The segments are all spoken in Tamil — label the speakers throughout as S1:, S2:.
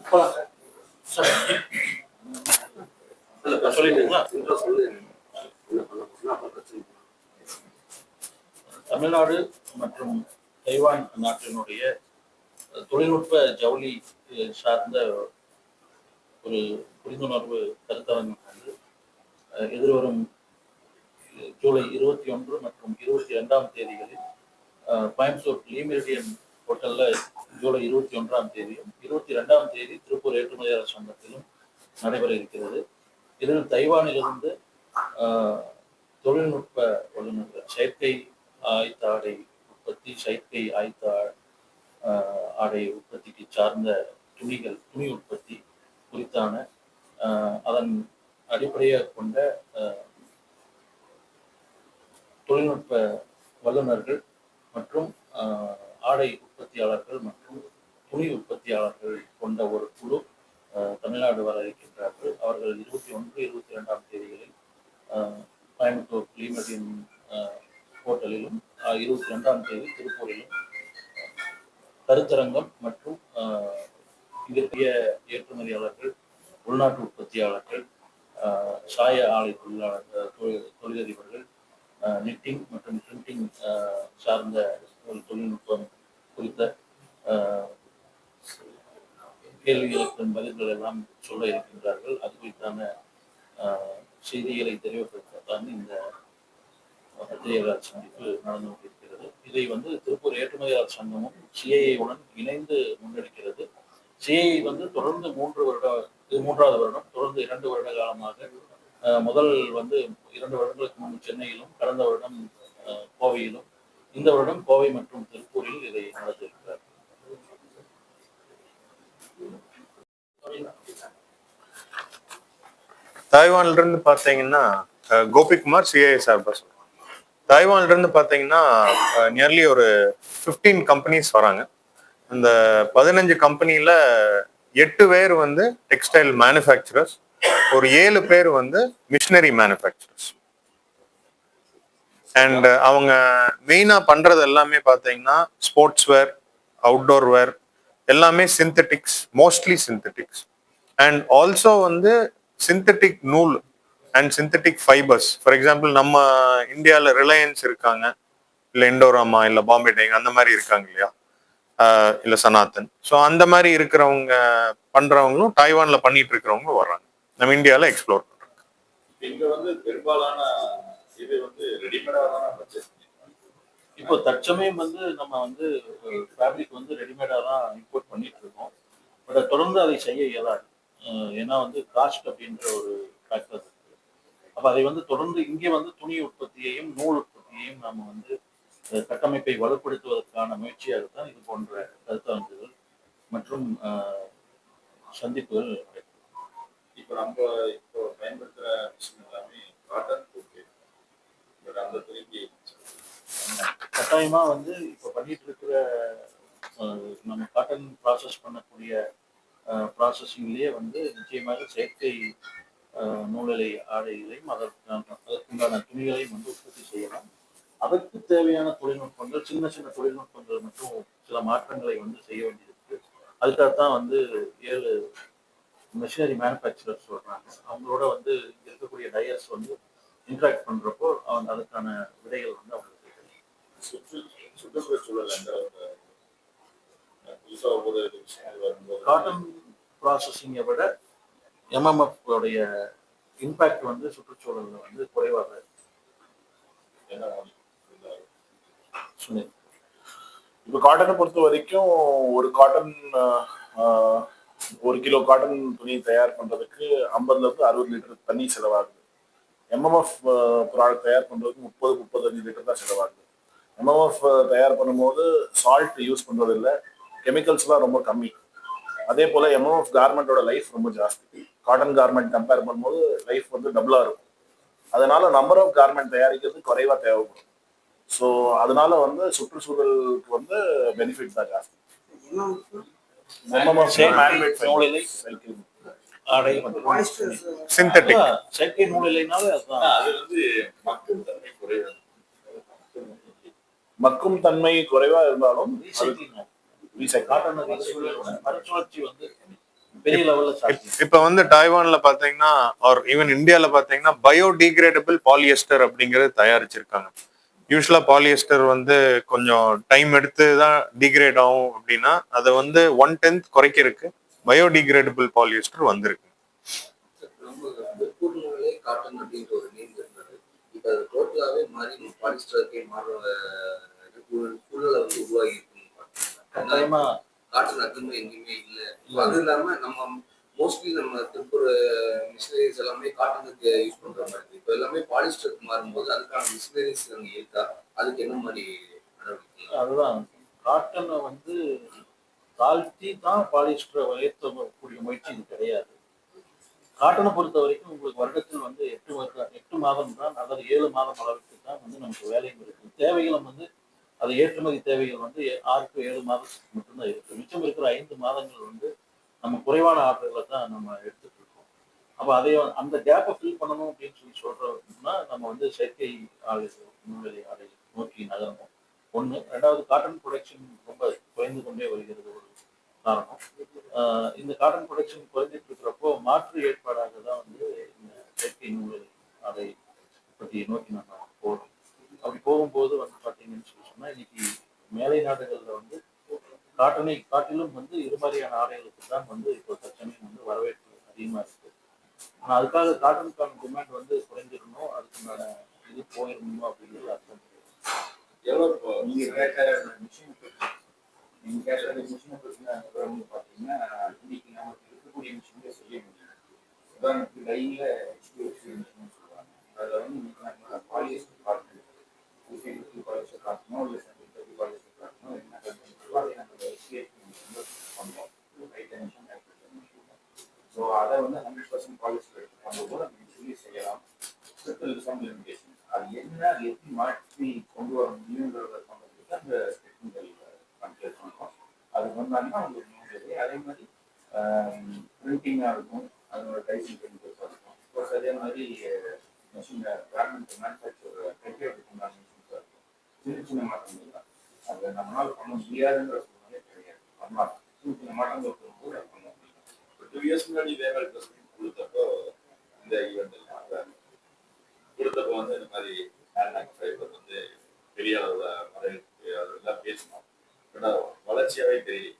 S1: போலாம் சார் சார் சொல்லிட்டீங்களா தமிழ்நாடு மற்றும் தைவான் நாட்டினுடைய தொழில்நுட்ப ஜவுளி சார்ந்த ஒரு புரிந்துணர்வு கருத்தரங்கம் வந்து எதிர்வரும் ஜூலை இருபத்தி ஒன்று மற்றும் இருபத்தி ரெண்டாம் தேதிகளில் கோயம்புத்தூர் லீமெரிடியன் ஹோட்டல்ல ஜூலை இருபத்தி ஒன்றாம் தேதியும் இருபத்தி ரெண்டாம் தேதி திருப்பூர் ஏற்றுமதியாளர் சங்கத்திலும் நடைபெற இருக்கிறது. இதில் தைவானிலிருந்து ஆஹ், தொழில்நுட்ப வல்லுநர்கள் செயற்கை ஆயத்த ஆடை உற்பத்தி செயற்கை ஆயத்த ஆஹ், ஆடை உற்பத்திக்கு சார்ந்த துணிகள் துணி உற்பத்தி குறித்தான ஆஹ், அதன் அடிப்படையாக கொண்ட ஆஹ், தொழில்நுட்ப வல்லுநர்கள் மற்றும் ஆஹ், ஆடை உற்பத்தியாளர்கள் மற்றும் துணி உற்பத்தியாளர்கள் கொண்ட ஒரு குழு தமிழ்நாடு வர இருக்கின்றார்கள். அவர்கள் இருபத்தி ஒன்று இருபத்தி ரெண்டாம் தேதிகளில் கோயம்புத்தூர் கிளிமதியின் ஹோட்டலிலும் இருபத்தி ரெண்டாம் தேதி திருப்பூரிலும் கருத்தரங்கம் மற்றும் ஆஹ், இதற்குரிய ஏற்றுமதியாளர்கள் உள்நாட்டு உற்பத்தியாளர்கள் சாய ஆலை தொழிலாளர் தொழிலதிபர்கள் நிட்டிங் மற்றும் பிரிண்டிங் சார்ந்த தொழில்நுட்பம் குறித்த ஆஹ், கேள்விகளுக்கு பதில்கள் எல்லாம் சொல்ல இருக்கின்றார்கள். அது குறித்தான ஆஹ், செய்திகளை தெரிவிப்பதற்கான இந்த பத்திரிகையாளர் சந்திப்பு நடந்து கொண்டிருக்கிறது. இதை வந்து திருப்பூர் ஏற்றுமதியாளர் சங்கமும் சிஐஏ உடன் இணைந்து முன்னெடுக்கிறது. சிஐஏ வந்து தொடர்ந்து மூன்று வருட இது மூன்றாவது வருடம் தொடர்ந்து இரண்டு வருட காலமாக முதல் வந்து இரண்டு வருடங்களுக்கு முன்பு சென்னையிலும் கடந்த வருடம் கோவையிலும் இந்த வருடம் கோவை மற்றும் திருப்பூரில் இதை நடத்தியிருக்கிறார்.
S2: தாய்வான்ல இருந்து பார்த்தீங்கன்னா கோபிகுமார் சிஐ சார்பா தாய்வான்ல இருந்து பார்த்தீங்கன்னா நியர்லி ஒரு ஃபிஃப்டீன் கம்பெனிஸ் வராங்க. இந்த பதினஞ்சு கம்பெனியில் எட்டு பேர் வந்து டெக்ஸ்டைல் மேனுஃபேக்சரர்ஸ் ஒரு ஏழு பேர் வந்து மிஷினரி மேனுஃபேக்சரர்ஸ் அண்ட் uh, அவங்க மெயினாக பண்றது எல்லாமே பார்த்தீங்கன்னா ஸ்போர்ட்ஸ் வேர் அவுட்டோர் வேர் எல்லாமே synthetics mostly synthetics and also வந்து சிந்தட்டிக் நூல் and synthetic fibres for example நம்ம இந்தியாவில் ரிலையன்ஸ் இருக்காங்க. இல்லை இண்டோராமா இல்லை பாம்பே டைங் அந்த மாதிரி இருக்காங்க இல்லையா? இல்லை சனாதன் சனாத்தன் ஸோ அந்த மாதிரி இருக்கிறவங்க பண்றவங்களும் டைவானில் பண்ணிட்டு இருக்கிறவங்க வர்றாங்க. நம்ம இந்தியாவில் எக்ஸ்ப்ளோர் பண்ணுறாங்க
S3: இங்க வந்து பெரும்பாலான இது வந்து ரெடிமேடா தான் பர்ச்சேஸ்
S1: இப்போ தற்சமயம் வந்து நம்ம வந்து ஃபேப்ரிக் வந்து ரெடிமேடாக தான் இம்போர்ட் பண்ணிட்டு இருக்கோம் பட் தொடர்ந்து அதை செய்ய இயலாது. ஏன்னா வந்து காஸ்ட் அப்படின்ற ஒரு ஃபேக்டர் இருக்கு. அப்போ அதை வந்து தொடர்ந்து இங்கே வந்து துணி உற்பத்தியையும் நூல் உற்பத்தியையும் நம்ம வந்து கட்டமைப்பை வலுப்படுத்துவதற்கான முயற்சியாக தான் இது போன்ற கருத்தரங்குகள் மற்றும் சந்திப்புகள்
S3: இப்போ நம்ம இப்போ பயன்படுத்துகிற மிஷின் எல்லாமே காட்டன் ஓகே பட் அந்த திருப்பி
S1: கட்டாயமா வந்து இப்போ பண்ணிட்டு இருக்கிற நம்ம காட்டன் ப்ராசஸ் பண்ணக்கூடிய ப்ராசஸிங்லேயே வந்து நிச்சயமாக செயற்கை நூலலை ஆடைகளையும் அதற்கான அதற்குண்டான துணிகளையும் வந்து உற்பத்தி செய்யலாம். அதற்கு தேவையான தொழில்நுட்பங்கள் சின்ன சின்ன தொழில்நுட்பங்கள் மற்றும் சில மாற்றங்களை வந்து செய்ய வேண்டியிருக்கு. அதுக்காகத்தான் வந்து ஏழு மிஷினரி மேனுஃபேக்சரர் சொல்றாங்க. அவங்களோட வந்து இருக்கக்கூடிய டயர்ஸ் வந்து இன்ட்ராக்ட் பண்றப்போ அவங்க அதுக்கான விடைகள் வந்து அவங்களுக்கு காட்டன் ப்ராசஸிங்கை விட எம்எம்எஃப் உடைய வந்து சுற்றுச்சூழலில் வந்து குறைவாக சுனில்
S4: இப்போ காட்டனை பொறுத்த வரைக்கும் ஒரு காட்டன் ஒரு கிலோ காட்டன் துணி தயார் பண்ணுறதுக்கு ஐம்பதுலேருந்து அறுபது லிட்டர் தண்ணி செலவாகுது. எம்எம்எஃப் ப்ராடக்ட் தயார் பண்ணுறதுக்கு முப்பது முப்பத்தஞ்சு லிட்டர் தான் செலவாகுது. எம்எம்எஃப் தயார் பண்ணும்போது சால்ட் யூஸ் பண்றது இல்லை கெமிக்கல்ஸ்லாம் ரொம்ப கம்மி. அதே போல எம்எம்எஃப் கார்மெண்டோட லைஃப் ரொம்ப ஜாஸ்தி. காட்டன் கார்மெண்ட் கம்பேர் பண்ணும்போது லைஃப் வந்து டபுளா இருக்கும். அதனால நம்பர் ஆஃப் கார்மெண்ட் தயாரிக்கிறது குறைவா தேவைப்படும். ஸோ அதனால வந்து சுற்றுச்சூழலுக்கு வந்து பெனிஃபிட் தான் ஜாஸ்தி.
S2: சிந்தட்டிக்
S1: செயற்கை நூலிலைனாலே அதுதான்.
S3: அது வந்து மக்கள் தன்மை குறைவு.
S4: மக்கும் தன்மை குறைவா இருந்தாலும்
S2: இப்ப வந்து டைவான்ல பாத்தீங்கன்னா ஆர் ஈவன் இந்தியால பாத்தீங்கன்னா பயோடிகிரேடபிள் பாலியஸ்டர் அப்படிங்கறது தயாரிச்சிருக்காங்க. யூஸ்வலா பாலியஸ்டர் வந்து கொஞ்சம் டைம் எடுத்து தான் டிகிரேட் ஆகும் அப்படின்னா அதை வந்து ஒன் டென்த் குறைக்கிறதுக்கு பயோடிகிரேடபிள் பாலியஸ்டர் வந்திருக்கு.
S5: இப்போ அது டோட்டலாகவே மாறி பாலிஸ்டருக்கே மாறுற சூழல் வந்து உருவாகி இருக்குன்னு காட்டன் அதிகமாக எங்கேயுமே இல்லை. அது இல்லாம நம்ம மோஸ்ட்லி நம்ம திருப்பூர் மிஷினரிஸ் எல்லாமே காட்டனுக்கு யூஸ் பண்ற மாதிரி இருக்கு. இப்போ எல்லாமே பாலிஸ்டருக்கு மாறும்போது அதுக்கான மிஷினரிஸ் அங்கே இருக்கா? அதுக்கு என்ன மாதிரி நடவடிக்கை
S1: அதுதான். காட்டனை வந்து தாழ்த்தி தான் பாலிஸ்டரை உயர்த்தக்கூடிய முயற்சி இது கிடையாது. காட்டனை பொறுத்த வரைக்கும் உங்களுக்கு வருடத்தில் வந்து எட்டு வருடம் எட்டு மாதம் தான் அல்லது ஏழு மாதம் அளவுக்கு தான் வந்து நமக்கு வேலையும் இருக்கு. தேவைகளும் வந்து அது ஏற்றுமதி தேவைகள் வந்து ஏ- ஆறு டு ஏழு மாதத்துக்கு மட்டும்தான் இருக்கு. மிச்சம் இருக்கிற ஐந்து மாதங்கள் வந்து நம்ம குறைவான ஆர்டர்களை தான் நம்ம எடுத்துட்டு இருக்கோம். அப்போ அதை அந்த கேப்பை ஃபில் பண்ணணும் அப்படின்னு சொல்லி சொல்றோம்னா நம்ம வந்து செயற்கை ஆலை நூல்நிலை ஆலை நோக்கி நகரணும். ஒன்று ரெண்டாவது காட்டன் ப்ரொடக்ஷன் ரொம்ப குறைந்து கொண்டே வருகிறது. ஒரு காரணம். இந்த காட்டன் ப்ரொடக்ஷன் குறைஞ்சிட்டு இருக்கிறப்போ மாற்று ஏற்பாடாக தான் வந்து இந்த செயற்கை நூல் அதை பற்றி நோக்கி நம்ம போகிறோம் அப்படி போகும்போது வந்து பார்த்தீங்கன்னு சொல்லி சொன்னால் இன்னைக்கு மேலை நாடுகளில் வந்து காட்டனை காட்டிலும் வந்து இது மாதிரியான ஆடைகளுக்கு தான் வந்து இப்போ தற்சமயம் வந்து வரவேற்பு அதிகமாக இருக்கு. ஆனால் அதுக்காக காட்டனுக்கான டிமாண்ட் வந்து குறைஞ்சிடணும் அதுக்குண்டான இது போயிடணும் அப்படிங்கிறது அர்த்தம்.
S3: எவ்வளோ இப்போ
S6: நீங்க கேட்கற மிஷின் நீங்க கேட்கற மிஷினை பத்தின வந்து பார்த்தீங்கன்னா இன்னைக்கு நமக்கு இருக்கக்கூடிய மிஷின்ல செய்ய முடியும் உதாரணத்துக்கு லைனில் ஹெச்டிஎஃப்சி மிஷின் சொல்லுவாங்க அதில் வந்து இன்னைக்கு நம்ம பாலியஸ்டர் காட்டணும் ஊசி பாலிஸ்டர் காட்டணும் இல்லை சென்ட்ரல் பாலிஸ்டர் காட்டணும் என்ன காட்டணும் அதை நம்ம ஹெச்டிஎஃப்சி மிஷின்ல பண்ணுவோம் ரைட் மிஷின் மிஷின் ஸோ அதை வந்து ஹண்ட்ரட் பர்சன்ட் பாலிஸ்டர் எடுத்து பண்ணும்போது நம்ம சொல்லி செய்யலாம் செட்டில் சம் லிமிடேஷன் அது என்ன அது எப்படி மாற்றி கொண்டு வர முடியுங்கிறத பண்ணுறதுக்கு அந்த டெக்னிக்கல் கன்சல்ட் பண்ணுறோம் அது வந்தாங்கன்னா உங்களுக்கு முடியாது அதே மாதிரி பிரிண்டிங்காக இருக்கும். அதனோட டைசிங் கெமிக்கல்ஸாக இருக்கும். ப்ளஸ் அதே மாதிரி மிஷின் கார்மெண்ட் மேனுஃபேக்சர் டெக்னிக் உண்டான மிஷின்ஸாக இருக்கும். சின்ன சின்ன மாற்றங்கள் தான். அது நம்மளால் பண்ண முடியாதுன்ற சூழ்நிலை கிடையாது. பண்ணலாம் சின்ன சின்ன மாற்றங்கள் இருக்கும்போது அது பண்ண முடியும்.
S3: இப்போ டூ இயர்ஸ் முன்னாடி வேலை வேற கொடுத்தப்போ இந்த ஈவெண்ட் எல்லாம் கொடுத்தப்போ வந்து இந்த மாதிரி ஹேண்ட் ஃபைபர் வந்து பெரிய அளவில் வரவேற்பு அதெல்லாம் பேசினோம். பேசணும் பட் வளர்ச்சியாவே தெரியல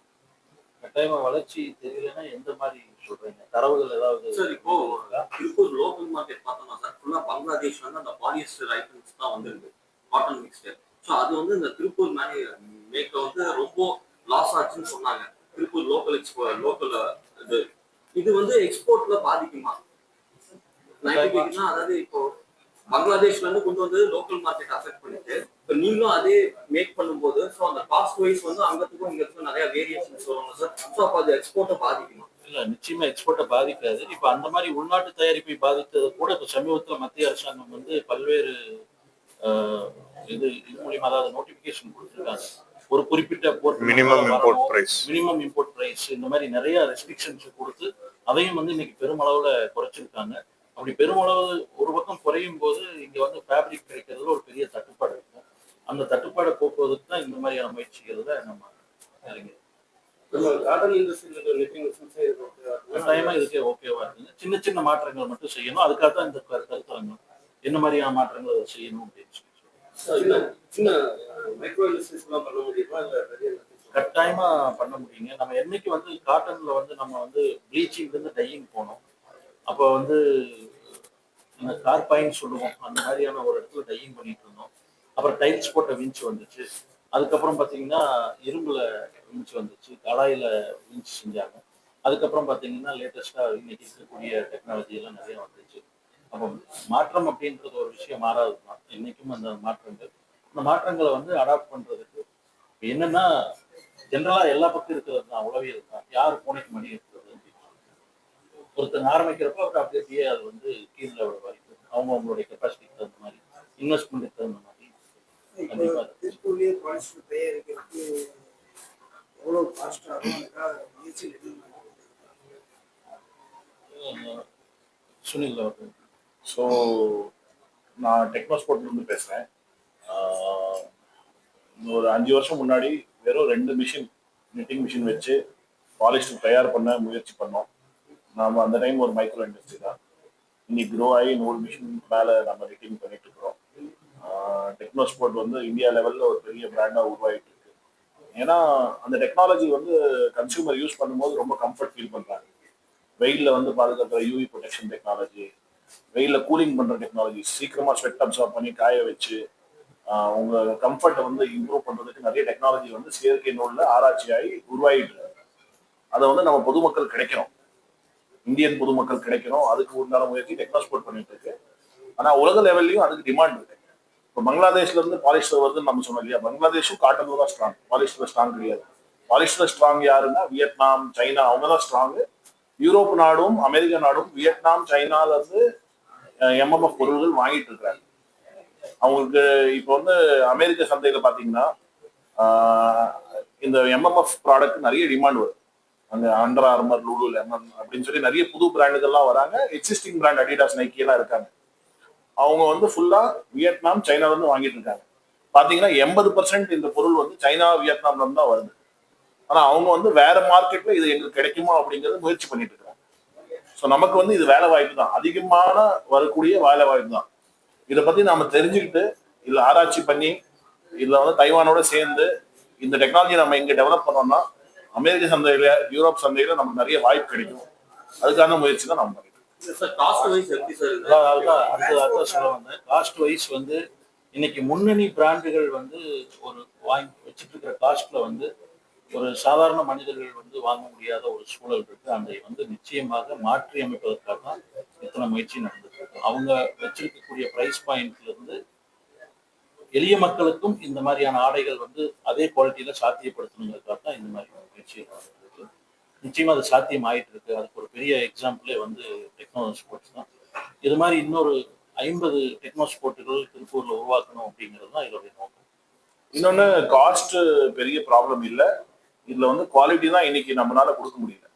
S1: கட்டாயமா வளர்ச்சி தெரியலன்னா எந்த மாதிரி சொல்றீங்க? தரவுகள் ஏதாவது
S7: சார் இப்போ? திருப்பூர் லோக்கல் மார்க்கெட் பார்த்தோம்னா சார் ஃபுல்லா பங்களாதேஷ் வந்து அந்த பாலியஸ்டர் ஐட்டம்ஸ் தான் வந்திருக்கு காட்டன் மிக்ஸ்டர் ஸோ அது வந்து இந்த திருப்பூர் மேனி மேக்க வந்து ரொம்ப லாஸ் ஆச்சுன்னு சொன்னாங்க. திருப்பூர் லோக்கல் எக்ஸ்போ லோக்கல் இது. இது வந்து எக்ஸ்போர்ட்ல பாதிக்குமா? நான் அதாவது இப்போ பங்களாதேஷ்ல இருந்து கொண்டு வந்து லோக்கல் மார்க்கெட் அஃபெக்ட் பண்ணிட்டு இப்போ நீங்களும் அதே மேக் பண்ணும்போது ஸோ அந்த காஸ்ட் வைஸ் வந்து அங்கத்துக்கும் இங்கத்துக்கும் நிறைய வேரியேஷன்ஸ் வரும் சார் ஸோ அப்போ அது எக்ஸ்போர்ட்டை பாதிக்குமா?
S1: இல்ல நிச்சயமா எக்ஸ்போர்ட்டை பாதிக்காது. இப்ப அந்த மாதிரி உள்நாட்டு தயாரிப்பை பாதித்தது கூட இப்ப சமீபத்துல மத்திய அரசாங்கம் வந்து பல்வேறு இது இது மூலியமா அதாவது நோட்டிபிகேஷன் கொடுத்துருக்காங்க. ஒரு குறிப்பிட்ட
S2: minimum import price
S1: minimum import price இந்த மாதிரி நிறைய ரெஸ்ட்ரிக்ஷன்ஸ் கொடுத்து அதையும் வந்து இன்னைக்கு பெருமளவுல குறைச்சிருக்காங்க. அப்படி பெருமளவு ஒரு பக்கம் குறையும் போது இங்க வந்து ஃபேப்ரிக் கிடைக்கிறதுல ஒரு பெரிய தட்டுப்பாடு அந்த தட்டுப்பாடை போக்குவதற்கு தான் இந்த மாதிரியான முயற்சிகள்ல நம்ம இறங்கி கட்டாயமா இதுக்கே ஓகேவா இருக்குங்க. சின்ன சின்ன மாற்றங்கள் மட்டும் செய்யணும். அதுக்காக தான் இந்த கரு- கருத்தரங்கம். என்ன மாதிரியான மாற்றங்கள் அதை செய்யணும் அப்படின்னு சொல்லி சொல்றேன்.
S7: சின்ன மைக்ரோ இண்டஸ்ட்ரீஸ்லாம் பண்ண முடியுமா? இல்லை பெரிய
S1: கட்டாயமா பண்ண முடியுங்க. நம்ம என்னைக்கு வந்து காட்டன்ல வந்து நம்ம வந்து ப்ளீச்சிங்ல இருந்து டையிங் போனோம். அப்போ வந்து கார்பைன் சொல்லுவோம். அந்த மாதிரியான ஒரு இடத்துல டையிங் பண்ணிட்டு இருந்தோம். அப்புறம் டைல்ஸ் போட்ட விஞ்ச் வந்துச்சு. அதுக்கப்புறம் பார்த்தீங்கன்னா இரும்புல விஞ்ச் வந்துச்சு. கடாயில விஞ்ச் செஞ்சாங்க. அதுக்கப்புறம் பார்த்தீங்கன்னா லேட்டஸ்டாக இன்னைக்கு இருக்கக்கூடிய டெக்னாலஜி எல்லாம் நிறைய வந்துச்சு. அப்போ மாற்றம் அப்படின்றது ஒரு விஷயம் மாறாது. தான் இன்னைக்கும் அந்த மாற்றங்கள். அந்த மாற்றங்களை வந்து அடாப்ட் பண்றதுக்கு என்னன்னா ஜென்ரலாக எல்லா பக்கம் இருக்கிறது தான். உளவியல் தான். யார் பூனைக்கு மணி இருக்கிறது ஒருத்தன் சொல்லி. ஆரம்பிக்கிறப்ப அவர் அப்படியே அது வந்து கீழே விட வரைக்கும் அவங்க அவங்களுடைய கெப்பாசிட்டிக்கு தகுந்த மாதிரி. இன்வெஸ்ட்மெண்ட்டுக்கு தகுந்த மாதிரி.
S8: திருப்பூர்லயே பாலிஸ்டர் தயாரிக்கிறதுக்கு எவ்வளவு காஸ்ட் ஆகும் அதுக்காக முயற்சி
S1: சுனில் அவர்கள்.
S4: ஸோ நான் டெக்னோஸ்போர்ட்லேருந்து பேசுகிறேன் ஒரு அஞ்சு வருஷம் முன்னாடி வெறும் ரெண்டு மிஷின் நிட்டிங் மிஷின் வச்சு பாலிஸ்டர் தயார் பண்ண முயற்சி பண்ணோம். நாம அந்த டைம் ஒரு மைக்ரோ இண்டஸ்ட்ரி தான். இன்னைக்கு க்ரோ ஆகி நூறு மிஷின் மேலே நம்ம ரெட்டிங் பண்ணிட்டு இருக்கோம். டெக்னோ ஸ்போர்ட் வந்து இந்தியா லெவலில் ஒரு பெரிய பிராண்டாக உருவாகிட்டு இருக்கு ஏன்னா அந்த டெக்னாலஜி வந்து கன்சியூமர் யூஸ் பண்ணும்போது ரொம்ப கம்ஃபர்ட் ஃபீல் பண்ணுறாங்க வெயிலில் வந்து பாதுகாக்கிற யூவி ப்ரொடெக்ஷன் டெக்னாலஜி வெயிலில் கூலிங் பண்ணுற டெக்னாலஜி சீக்கிரமாக ஸ்வெட் அப்சார்ப் பண்ணி காய வச்சு ஆஹ் உங்க கம்ஃபர்ட்டை வந்து இம்ப்ரூவ் பண்ணுறதுக்கு நிறைய டெக்னாலஜி வந்து செயற்கை நூலில் ஆராய்ச்சியாகி உருவாகிட்டு அதை வந்து நம்ம பொதுமக்கள் கிடைக்கிறோம். இந்தியன் பொதுமக்கள் கிடைக்கணும் அதுக்கு உண்டான முயற்சி டெக்னாஸ்போர்ட் பண்ணிட்டு இருக்கு. ஆனா உலக லெவல்லையும் அதுக்கு டிமாண்ட் இருக்கு. இப்போ பங்களாதேஷ்ல இருந்து பாலிஸ்டர் வருதுன்னு நம்ம சொன்னோம் இல்லையா? பங்களாதேஷும் காட்டன்ல தான் ஸ்ட்ராங் பாலிஸ்டர் ஸ்ட்ராங் கிடையாது. பாலிஸ்டர் ஸ்ட்ராங் யாருன்னா வியட்நாம் சைனா அவங்க தான் ஸ்ட்ராங் யூரோப் நாடும் அமெரிக்க நாடும் வியட்நாம் சைனால இருந்து எம்எம்எஃப் பொருள்கள் வாங்கிட்டு இருக்கிறாங்க. அவங்களுக்கு இப்போ வந்து அமெரிக்க சந்தையில பாத்தீங்கன்னா இந்த எம்எம்எஃப் ப்ராடக்ட் நிறைய டிமாண்ட் வரும். அந்த அண்டர் ஆர்மர் லூலு லெமன் அப்படின்னு சொல்லி நிறைய புது பிராண்டுகள்லாம் வராங்க. எக்ஸிஸ்டிங் பிராண்ட் அடிடாஸ் நைக்கி எல்லாம் இருக்காங்க. அவங்க வந்து ஃபுல்லா வியட்நாம் சைனால இருந்து வாங்கிட்டு இருக்காங்க. பாத்தீங்கன்னா எண்பது பர்சன்ட் இந்த பொருள் வந்து சைனா வியட்நாம்ல இருந்து தான் வருது. ஆனா அவங்க வந்து வேற மார்க்கெட்ல இது எங்களுக்கு கிடைக்குமா அப்படிங்கறது முயற்சி பண்ணிட்டு இருக்காங்க. ஸோ நமக்கு வந்து இது வேலை வாய்ப்பு தான். அதிகமான வரக்கூடிய வேலை வாய்ப்பு தான். இதை பத்தி நாம தெரிஞ்சுக்கிட்டு இதுல ஆராய்ச்சி பண்ணி இதுல வந்து தைவானோட சேர்ந்து இந்த டெக்னாலஜி நம்ம இங்க டெவலப் பண்ணோம்னா அமெரிக்க சந்தையில யூரோப் சந்தையில நமக்கு நிறைய வாய்ப்பு கிடைக்கும். அதுக்கான முயற்சி தான் நம்ம
S7: காஸ்ட் வைஸ் எப்படி சார்
S1: சொல்ல காஸ்ட் வைஸ் வந்து இன்னைக்கு முன்னணி பிராண்டுகள் வந்து ஒரு வாங்கி வச்சுட்டு இருக்கிற காஸ்ட்ல வந்து ஒரு சாதாரண மனிதர்கள் வந்து வாங்க முடியாத ஒரு சூழல் இருக்கு. அதை வந்து நிச்சயமாக மாற்றி அமைப்பதற்காக தான் இத்தனை முயற்சி நடந்துட்டு இருக்கு அவங்க வச்சிருக்கக்கூடிய பிரைஸ் பாயிண்ட்ல இருந்து எளிய மக்களுக்கும் இந்த மாதிரியான ஆடைகள் வந்து அதே குவாலிட்டியில சாத்தியப்படுத்தணுங்கிறதுக்காக தான் இந்த மாதிரி முயற்சி நடந்துருக்கு நிச்சயமா அது சாத்தியம் ஆயிட்டு இருக்கு அதுக்கு ஒரு பெரிய எக்ஸாம்பிளே வந்து டெக்னோ ஸ்போர்ட்ஸ் தான். இது மாதிரி இன்னொரு ஐம்பது டெக்னோ ஸ்போர்ட்டுகள் திருப்பூர்ல உருவாக்கணும் அப்படிங்கிறது தான் இதோடைய நோக்கம்.
S4: இன்னொன்னு காஸ்ட் பெரிய ப்ராப்ளம் இல்லை. இதுல வந்து குவாலிட்டி தான் இன்னைக்கு நம்மளால கொடுக்க முடியல.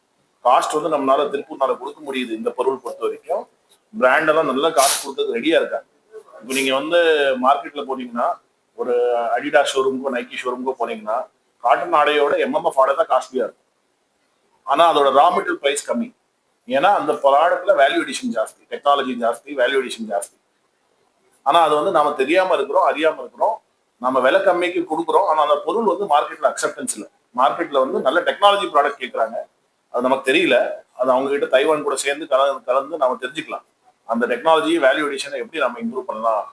S4: காஸ்ட் வந்து நம்மளால திருப்பூர்னால கொடுக்க முடியுது இந்த பொருள் பொறுத்த வரைக்கும். பிராண்டெல்லாம் நல்லா காசு காஸ்ட் ரெடியா இருக்காங்க. இப்போ நீங்க வந்து மார்க்கெட்ல போனீங்கன்னா ஒரு அடிடா ஷோரூம்க்கோ நைக்கி ஷோரூமுக்கோ போனீங்கன்னா காட்டன் ஆடையோட எம்எம்எஃப் ஆடை தான் காஸ்ட்லியா இருக்கும். ஆனால் அதோட ரா மெட்டீரியல் ப்ரைஸ் கம்மி. ஏன்னா அந்த ப்ராடக்ட்ல வேல்யூடேஷன் ஜாஸ்தி. டெக்னாலஜி ஜாஸ்தி வேல்யூடிஷன் ஜாஸ்தி. ஆனால் அது வந்து நாம் தெரியாமல் இருக்கிறோம் அறியாமல் இருக்கிறோம். நம்ம விலை கம்மிக்கு கொடுக்குறோம். ஆனால் அந்த பொருள் வந்து மார்க்கெட்டில் அக்செப்டன்ஸ் இல்லை மார்க்கெட்டில் வந்து நல்ல டெக்னாலஜி ப்ராடக்ட் கேட்குறாங்க அது நமக்கு தெரியல. அது அவங்க கிட்ட தைவான் கூட சேர்ந்து கலந்து கலந்து நம்ம தெரிஞ்சுக்கலாம். அந்த டெக்னாலஜி வேல்யூடேஷனை எப்படி நம்ம இம்ப்ரூவ் பண்ணலாம்?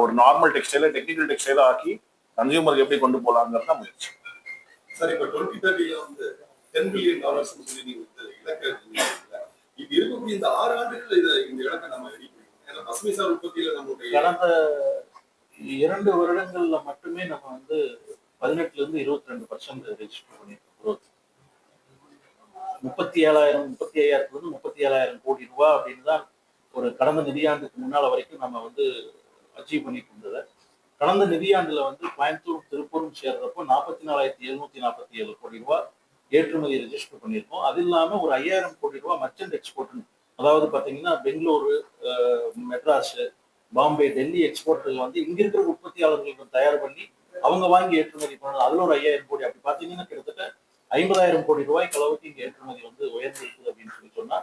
S4: ஒரு நார்மல் டெக்ஸ்டைல டெக்னிக்கல் டெக்ஸ்டைலா ஆக்கி கன்சியூமருக்கு எப்படி கொண்டு போகலாங்கிறது தான் முயற்சி.
S9: சார் இப்போ டுவெண்ட்டி தேர்ட்டியில் வந்து டென் பில்லியன் டாலர்ஸ் சொல்லி நீங்க வந்து இலக்கை வச்சிருக்கீங்க. இப்ப இருக்கக்கூடிய இந்த ஆறு ஆண்டுகள் இதை இந்த இலக்கை நம்ம ரெடி பண்ணிக்கணும் ஏன்னா பசுமை சார் உற்பத்தியில நம்மளுடைய
S1: கடந்த இரண்டு வருடங்கள்ல மட்டுமே நம்ம வந்து பதினெட்டுல இருந்து இருபத்தி ரெண்டு பர்சன்ட் ரெஜிஸ்டர் பண்ணியிருக்கோம் குரோத் முப்பத்தி ஏழாயிரம் முப்பத்தி ஐயாயிரத்துல இருந்து முப்பத்தி ஏழாயிரம் கோடி ரூபாய் அப்படின்னு தான் ஒரு கடந்த நிதியாண்டுக்கு முன்னால வரைக்கும் நம்ம வந்து அச்சீவ் பண்ணிட்டு இருந்ததை. கடந்த நிதியாண்டுல வந்து கோயம்புத்தூர் திருப்பூரும் சேர்றப்போ நாற்பத்தி நாலாயிரத்தி எழுநூத்தி நாற்பத்தி ஏழு கோடி ரூபாய் ஏற்றுமதி ரெஜிஸ்டர் பண்ணியிருக்கோம். அது இல்லாமல் ஒரு ஐயாயிரம் கோடி ரூபாய் மர்ச்சன்ட் எக்ஸ்போர்ட் அதாவது பார்த்தீங்கன்னா பெங்களூரு மெட்ராஸு பாம்பே டெல்லி எக்ஸ்போர்ட்டுகள் வந்து இங்க இருக்கிற உற்பத்தியாளர்களுக்கு தயார் பண்ணி அவங்க வாங்கி ஏற்றுமதி பண்ணது அதுல ஒரு ஐயாயிரம் கோடி. அப்படி பார்த்தீங்கன்னா கிட்டத்தட்ட ஐம்பதாயிரம் கோடி ரூபாய்க்கு அளவுக்கு இங்கே ஏற்றுமதி வந்து உயர்ந்திருக்குது அப்படின்னு சொல்லி சொன்னா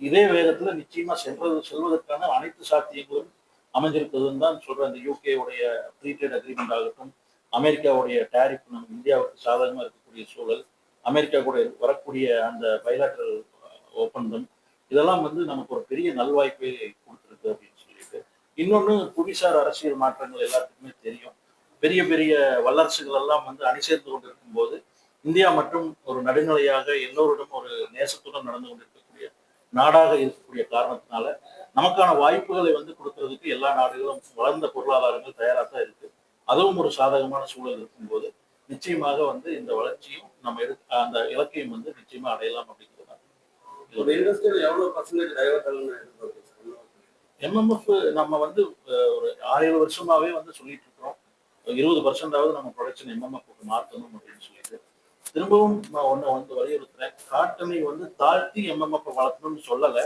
S1: இதே வேகத்துல நிச்சயமா சென்றது செல்வதற்கான அனைத்து சாத்தியங்களும் அமைஞ்சிருக்குதுன்னு தான் சொல்கிறேன் அந்த யூகே உடைய ட்ரேட் அக்ரிமெண்ட் ஆகட்டும் அமெரிக்காவுடைய டேரிஃப் நம்ம இந்தியாவுக்கு சாதகமா இருக்கக்கூடிய சூழல். அமெரிக்கா கூட வரக்கூடிய அந்த பைலாட்டரல் uh, ஒப்பந்தம் இதெல்லாம் வந்து நமக்கு ஒரு பெரிய நல்வாய்ப்பை கொடுத்துருக்கு அப்படின்னு சொல்லிட்டு. இன்னொன்று புவிசார் அரசியல் மாற்றங்கள் எல்லாத்துக்குமே தெரியும். பெரிய பெரிய வல்லரசுகள் எல்லாம் வந்து அணி சேர்ந்து கொண்டிருக்கும் போது இந்தியா மட்டும் ஒரு நடுநிலையாக எல்லோரிடம் ஒரு நேசத்துடன் நடந்து கொண்டிருக்கக்கூடிய நாடாக இருக்கக்கூடிய காரணத்தினால நமக்கான வாய்ப்புகளை வந்து கொடுக்கறதுக்கு எல்லா நாடுகளும் வளர்ந்த பொருளாதாரங்கள் தயாராக தான் இருக்கு. அதுவும் ஒரு சாதகமான சூழல் இருக்கும்போது நிச்சயமாக வந்து இந்த வளர்ச்சியும் நம்ம எடு அந்த இலக்கையும் வந்து நிச்சயமா அடையலாம் அப்படிங்கிறது தான். எம்எம்எஃப் நம்ம வந்து ஒரு ஆறு ஏழு வருஷமாவே வந்து சொல்லிட்டு இருக்கிறோம். இருபது பர்சன்டாவது நம்ம ப்ரொடக்ஷன் எம்எம்எஃப் மாற்றணும் அப்படின்னு சொல்லிட்டு. திரும்பவும் நான் ஒன்று வந்து வலியுறுத்துறேன். காட்டனை வந்து தாழ்த்தி எம்எம்எஃப் வளர்க்கணும்னு சொல்லலை.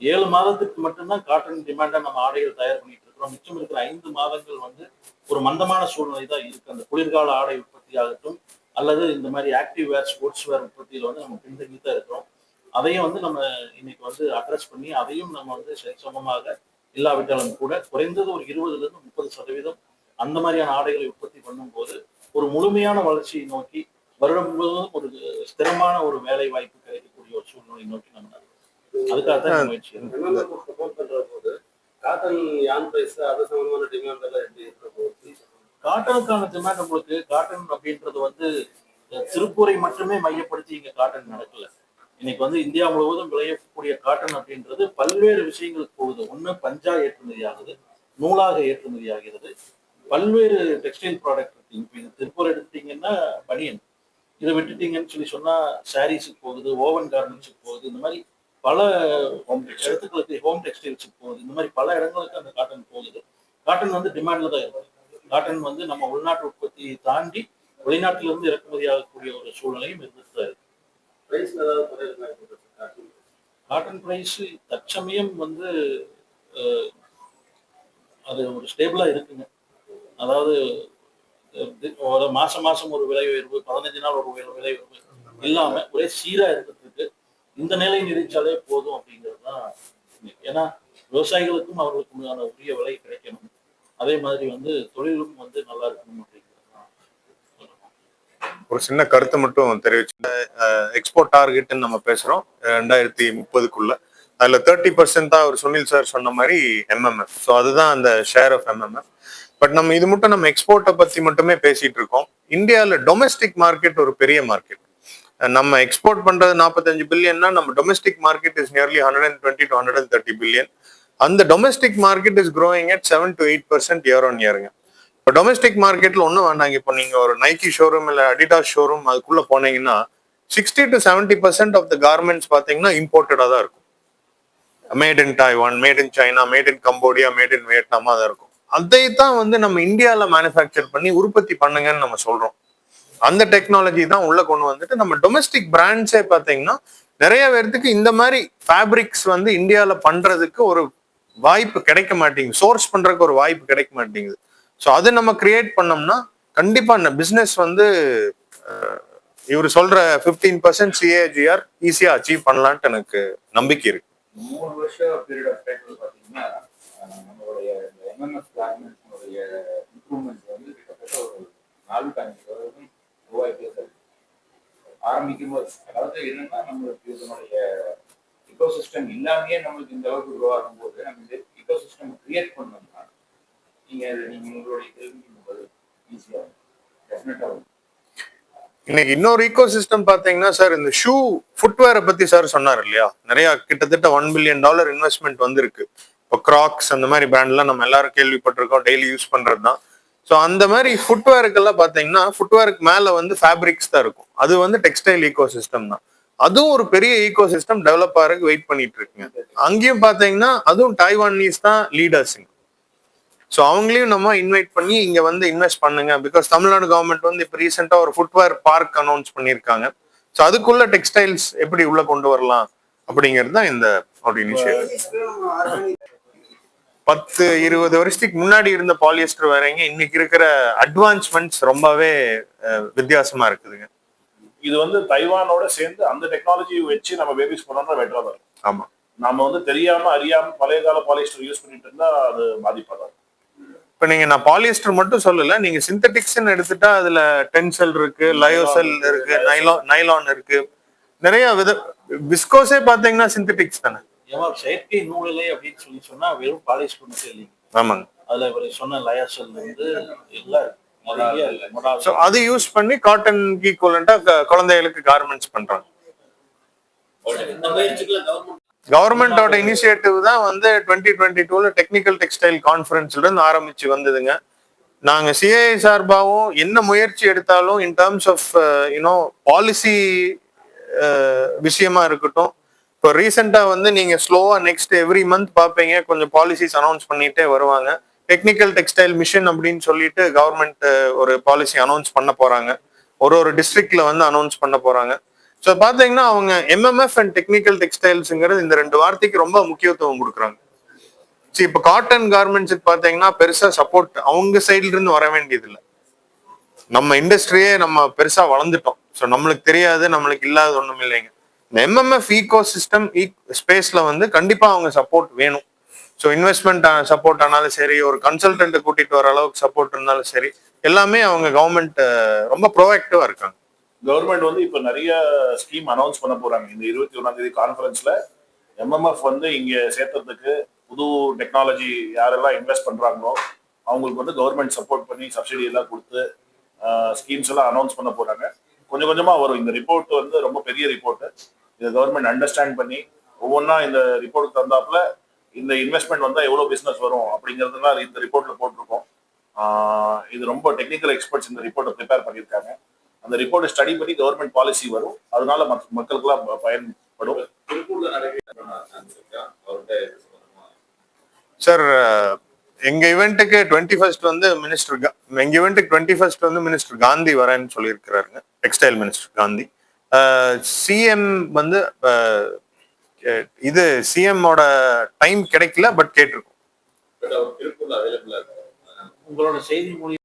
S1: ஏழு மாதத்துக்கு மட்டும்தான் காட்டன் டிமாண்டா நம்ம ஆடைகள் தயார் பண்ணிட்டு இருக்கிறோம். மிச்சம் இருக்கிற ஐந்து மாதங்கள் வந்து ஒரு மந்தமான சூழ்நிலை தான் இருக்கு. அந்த குளிர்கால ஆடை உற்பத்தி ஆகட்டும் அல்லது இந்த மாதிரி ஆக்டிவ் வேர் ஸ்போர்ட்ஸ் வேர் உற்பத்தியில் வந்து நம்ம பின்தங்கி தான் இருக்கிறோம். அதையும் வந்து நம்ம இன்னைக்கு வந்து அட்ரஸ் பண்ணி அதையும் நம்ம வந்து சரிசமமாக இல்லாவிட்டாலும் கூட குறைந்தது ஒரு இருபதுல இருந்து முப்பது சதவீதம் அந்த மாதிரியான ஆடைகளை உற்பத்தி பண்ணும்போது ஒரு முழுமையான வளர்ச்சியை நோக்கி வருடம் முழுவதும் ஒரு ஸ்திரமான ஒரு வேலை வாய்ப்பு கிடைக்கக்கூடிய ஒரு சூழ்நிலை நோக்கி நம்ம. அதுக்காக தான் முயற்சி
S10: சப்போர்ட் பண்ற போது காட்டன் யான் பிரைஸ் அது சம்பந்தமான டிமாண்ட் எல்லாம் எப்படி
S1: காட்டனுக்கான டிமாண்ட் உங்களுக்கு காட்டன் அப்படின்றது வந்து திருப்பூரை மட்டுமே மையப்படுத்தி இங்க காட்டன் நடக்கல. இன்னைக்கு வந்து இந்தியா முழுவதும் விளையக்கூடிய காட்டன் அப்படின்றது பல்வேறு விஷயங்களுக்கு போகுது. ஒண்ணு பஞ்சா ஏற்றுமதி ஆகுது நூலாக ஏற்றுமதி ஆகிறது. பல்வேறு டெக்ஸ்டைல் ப்ராடக்ட் இருக்கு. இப்போ இது திருப்பூர் எடுத்துட்டீங்கன்னா பனியன். இதை விட்டுட்டீங்கன்னு சொல்லி சொன்னா சாரீஸுக்கு போகுது ஓவன் கார்மெண்ட்ஸுக்கு போகுது இந்த மாதிரி பல இடத்துக்களுக்கு ஹோம் டெக்ஸ்டைல்ஸுக்கு போகுது. இந்த மாதிரி பல இடங்களுக்கு அந்த காட்டன் போகுது. காட்டன் வந்து டிமாண்ட்ல தான் இருக்கு. காட்டன் வந்து நம்ம உள்நாட்டு உற்பத்தியை தாண்டி வெளிநாட்டில இருந்து இறக்குமதி ஆகக்கூடிய ஒரு சூழ்நிலையும் இருந்துட்டு தான் இருக்கு?
S10: காட்டன்
S1: பிரைஸ் தற்சமயம் வந்து அது ஒரு ஸ்டேபிளா இருக்குங்க. அதாவது ஒரு மாசம் மாசம் ஒரு விலை உயர்வு பதினஞ்சு நாள் ஒரு விலை உயர்வு இல்லாம ஒரே சீரா இருக்கிறதுக்கு இந்த நிலை நீடிச்சாலே போதும் அப்படிங்கிறது தான் ஏன்னா விவசாயிகளுக்கும் அவர்களுக்கு உண்டான உரிய விலை கிடைக்கணும். அதே மாதிரி வந்து தொழிலும் வந்து நல்லா இருக்கணும் அப்படிங்கிறது
S2: ஒரு சின்ன கருத்து மட்டும் தெரிவிச்சு எக்ஸ்போர்ட் டார்கெட்னு நம்ம பேசுறோம். ரெண்டாயிரத்தி முப்பதுக்குள்ள. அதுல தேர்ட்டி பர்சன்ட் தான் அவர் சுனில் சார் சொன்ன மாதிரி எம்எம்எஃப் ஸோ அதுதான் அந்த ஷேர் ஆஃப் எம்எம்எஃப் பட் நம்ம இது மட்டும் நம்ம எக்ஸ்போர்ட்டை பத்தி மட்டுமே பேசிட்டு இருக்கோம். இந்தியாவில் டொமஸ்டிக் மார்க்கெட் ஒரு பெரிய மார்க்கெட் நம்ம எக்ஸ்போர்ட் பண்றது நாற்பத்தஞ்சு பில்லியன்னா நம்ம domestic market is nearly hundred and twenty to hundred and thirty billion அந்த domestic market is growing at seven to eight percent year on இயருங்க இப்போ டொமஸ்டிக் மார்க்கெட்ல ஒன்றும் வேண்டாங்க. இப்போ நீங்க ஒரு நைக்கி ஷோரூம் இல்லை அடிடாஸ் ஷோரூம் அதுக்குள்ள போனீங்கன்னா sixty to seventy percent of the garments பார்த்தீங்கன்னா இம்போர்ட்டடாக தான் இருக்கும். Made in Taiwan made in China made in Cambodia made in வியட்நாமா தான் இருக்கும். அதை தான் வந்து நம்ம இந்தியாவில் மேனுஃபேக்சர் பண்ணி உற்பத்தி பண்ணுங்கன்னு நம்ம சொல்றோம். அந்த டெக்னாலஜி தான் உள்ள கொண்டு வந்துட்டு நம்ம டொமஸ்டிக் பிராண்ட்ஸே பார்த்தீங்கன்னா நிறைய பேர்த்துக்கு இந்த மாதிரி ஃபேப்ரிக்ஸ் வந்து இந்தியாவில் பண்றதுக்கு ஒரு வாய்ப்பு கிடைக்க மாட்டேங்குது. சோர்ஸ் பண்றதுக்கு ஒரு வாய்ப்பு கிடைக்க மாட்டேங்குது. ஸோ அது நம்ம கிரியேட் பண்ணோம்னா கண்டிப்பா இந்த பிஸ்னஸ் வந்து இவர் சொல்ற ஃபிஃப்டீன் பர்சன்ட் சிஏஜிஆர் ஈஸியா அச்சீவ் பண்ணலான்ட்டு எனக்கு நம்பிக்கை இருக்கு.
S6: மூணு வருஷம் பீரியட் ஆஃப் டைம்ல பாத்தீங்கன்னா நம்மளுடைய இம்ப்ரூவ்மெண்ட் வந்து கிட்டத்தட்ட ஒரு நாலு அஞ்சு சதவீதம் ஆரம்பிக்கும் போது அதாவது என்னன்னா நம்மளுடைய இதனுடைய இக்கோ சிஸ்டம் இல்லாமயே நம்மளுக்கு இந்த அளவுக்கு உருவாகும் போது நம்ம இந்த இக்கோ சிஸ்டம் கிரியேட் பண்ணோம்னா நீங்க அதை நீங்க உங்களுடைய கேள்விக்கு ஈஸியா டெஃபினட்டா
S2: இன்னைக்கு இன்னொரு ஈகோ சிஸ்டம் பாத்தீங்கன்னா சார் இந்த ஷூ ஃபுட்வேரை பத்தி சார் சொன்னார் இல்லையா? நிறைய கிட்டத்தட்ட ஒன் பில்லியன் டாலர் இன்வெஸ்ட்மெண்ட் வந்திருக்கு. இப்போ கிராக்ஸ் அந்த மாதிரி பிராண்ட்லாம் நம்ம எல்லாரும் கேள்விப்பட்டிருக்கோம் டெய்லி யூஸ் பண்றது தான். ஸோ அந்த மாதிரி ஃபுட்வேருக்கெல்லாம் பார்த்தீங்கன்னா ஃபுட்வேருக்கு மேலே வந்து ஃபேப்ரிக்ஸ் தான் இருக்கும். அது வந்து டெக்ஸ்டைல் ஈகோ சிஸ்டம் தான். அதுவும் ஒரு பெரிய ஈகோ சிஸ்டம் டெவலப் ஆகிறதுக்கு வெயிட் பண்ணிட்டு இருக்குங்க. அங்கேயும் பார்த்தீங்கன்னா அதுவும் டைவானீஸ் தான் லீடர்ஸுங்க ஸோ அவங்களையும் நம்ம இன்வைட் பண்ணி இங்கே வந்து இன்வெஸ்ட் பண்ணுங்க. பிகாஸ் தமிழ்நாடு கவர்மெண்ட் வந்து இப்போ ரீசெண்டாக ஒரு ஃபுட்வேர் பார்க் அனௌன்ஸ் பண்ணியிருக்காங்க. ஸோ அதுக்குள்ள டெக்ஸ்டைல்ஸ் எப்படி உள்ள கொண்டு வரலாம் அப்படிங்கிறது தான் இந்த ஒரு இனிஷியேட்டிவ் பத்து இருபது வருஷத்துக்கு முன்னாடி இருந்த பாலியஸ்டர் வேறங்க இன்னைக்கு இருக்கிற அட்வான்ஸ்மெண்ட்ஸ் ரொம்பவே வித்தியாசமா இருக்குதுங்க.
S4: இது வந்து தைவானோட சேர்ந்து அந்த டெக்னாலஜி வச்சு நம்ம பேபிஸ் பண்ணோம்னா பெட்டரா தான்
S2: ஆமா.
S4: நம்ம வந்து தெரியாம அறியாம பழைய கால பாலிஸ்டர் யூஸ் பண்ணிட்டு இருந்தா அது பாதிப்பா தான்.
S2: இப்போ நீங்க நான் பாலியஸ்டர் மட்டும் சொல்லல நீங்க சிந்தட்டிக்ஸ்ன்னு எடுத்துட்டா அதுல டென்சல் இருக்கு லயோசெல் இருக்கு நைலான் நைலான் இருக்கு. நிறைய வித விஸ்கோஸே பாத்தீங்கன்னா சிந்தட்டிக்ஸ் தானே.
S1: ஏமா செயற்கை நூலிலை அப்படின்னு சொல்லி சொன்னா வெறும் பாலிஸ்டர் மட்டும் இல்லைங்க.
S2: ஆமாங்க.
S1: அதுல இவர் சொன்ன லயாசல் வந்து எல்லாம் இருக்கு.
S2: ஸோ அது யூஸ் பண்ணி காட்டன் ஈக்குவலண்டா குழந்தைகளுக்கு கார்மெண்ட்ஸ் பண்றாங்க. கவர்மெண்டோட இனிஷியேட்டிவ் தான் வந்து டுவெண்ட்டி டுவெண்ட்டி டூல டெக்னிக்கல் டெக்ஸ்டைல் கான்ஃபரன்ஸ்ல இருந்து ஆரம்பிச்சு வந்ததுங்க. நாங்க சிஐ சார்பாகவும் என்ன முயற்சி எடுத்தாலும் in terms of you know policy விஷயமா இருக்கட்டும். இப்போ ரீசெண்டா வந்து நீங்க ஸ்லோவா நெக்ஸ்ட் எவ்ரி மந்த் பார்ப்பீங்க. கொஞ்சம் பாலிசிஸ் அனௌன்ஸ் பண்ணிட்டே வருவாங்க. டெக்னிக்கல் டெக்ஸ்டைல் மிஷின் அப்படின்னு சொல்லிட்டு கவர்மெண்ட் ஒரு பாலிசி அனௌன்ஸ் பண்ண போறாங்க. ஒரு ஒரு டிஸ்ட்ரிக்ட்ல வந்து அனௌன்ஸ் பண்ண போறாங்க. ஸோ பார்த்தீங்கன்னா அவங்க எம்எம்எஃப் அண்ட் டெக்னிக்கல் டெக்ஸ்டைல்ஸுங்கிறது இந்த ரெண்டு வார்த்தைக்கு ரொம்ப முக்கியத்துவம் கொடுக்குறாங்க. சரி இப்போ காட்டன் கார்மெண்ட்ஸுக்கு பார்த்தீங்கன்னா பெருசா சப்போர்ட் அவங்க சைட்ல இருந்து வர வேண்டியது இல்லை நம்ம இண்டஸ்ட்ரியே நம்ம பெருசா வளர்ந்துட்டோம். ஸோ நம்மளுக்கு தெரியாது நம்மளுக்கு இல்லாத ஒன்றும் இல்லைங்க இந்த எம்எம்எஃப் ஈகோ சிஸ்டம் ஸ்பேஸ்ல வந்து கண்டிப்பாக அவங்க சப்போர்ட் வேணும். ஸோ இன்வெஸ்ட்மெண்ட் சப்போர்ட் ஆனாலும் சரி ஒரு கன்சல்டண்ட்டை கூட்டிட்டு வர அளவுக்கு சப்போர்ட் இருந்தாலும் சரி எல்லாமே அவங்க கவர்மெண்ட் ரொம்ப ப்ரோஆக்டிவா இருக்காங்க.
S4: கவர்மெண்ட் வந்து இப்போ நிறைய ஸ்கீம் அனௌன்ஸ் பண்ண போறாங்க. இந்த இருபத்தி ஒன்றாம் தேதி கான்ஃபரன்ஸ்ல எம்எம்எஃப் வந்து இங்க சேர்த்ததுக்கு புது டெக்னாலஜி யாரெல்லாம் இன்வெஸ்ட் பண்றாங்களோ அவங்களுக்கு வந்து கவர்மெண்ட் சப்போர்ட் பண்ணி சப்சிடி எல்லாம் கொடுத்து ஸ்கீம்ஸ் எல்லாம் அனௌன்ஸ் பண்ண போறாங்க. கொஞ்சம் கொஞ்சமா வரும். இந்த ரிப்போர்ட் வந்து ரொம்ப பெரிய ரிப்போர்ட் இதை கவர்மெண்ட் அண்டர்ஸ்டாண்ட் பண்ணி ஒவ்வொன்றா இந்த ரிப்போர்ட் தந்தாப்புல இந்த இன்வெஸ்ட்மெண்ட் வந்தா எவ்வளவு பிசினஸ் வரும் அப்படிங்கறதுலாம் இந்த ரிப்போர்ட்ல போட்டிருக்கோம். இது ரொம்ப டெக்னிக்கல் எக்ஸ்பர்ட்ஸ் இந்த ரிப்போர்ட்டை ப்ரிப்பேர் பண்ணியிருக்காங்க. அந்த ரிப்போர்ட்டை ஸ்டடி பண்ணி கவர்மெண்ட் பாலிசி வரும். அதனால மக்களுக்கெல்லாம் ப- பயன்படும்.
S2: சார் எங்க இவெண்ட்டுக்கு டுவெண்ட்டி ஃபர்ஸ்ட் வந்து மினிஸ்டர் எங்க இவெண்ட்டுக்கு டுவெண்ட்டி ஃபர்ஸ்ட் வந்து மினிஸ்டர் காந்தி வரேன்னு சொல்லியிருக்கிறாருங்க. Textile minister Gandhi. சிஎம் வந்து இது சிஎம்மோட டைம் கிடைக்கல பட் கேட்டிருக்கோம்.
S1: உங்களோட செய்தி மூலியம்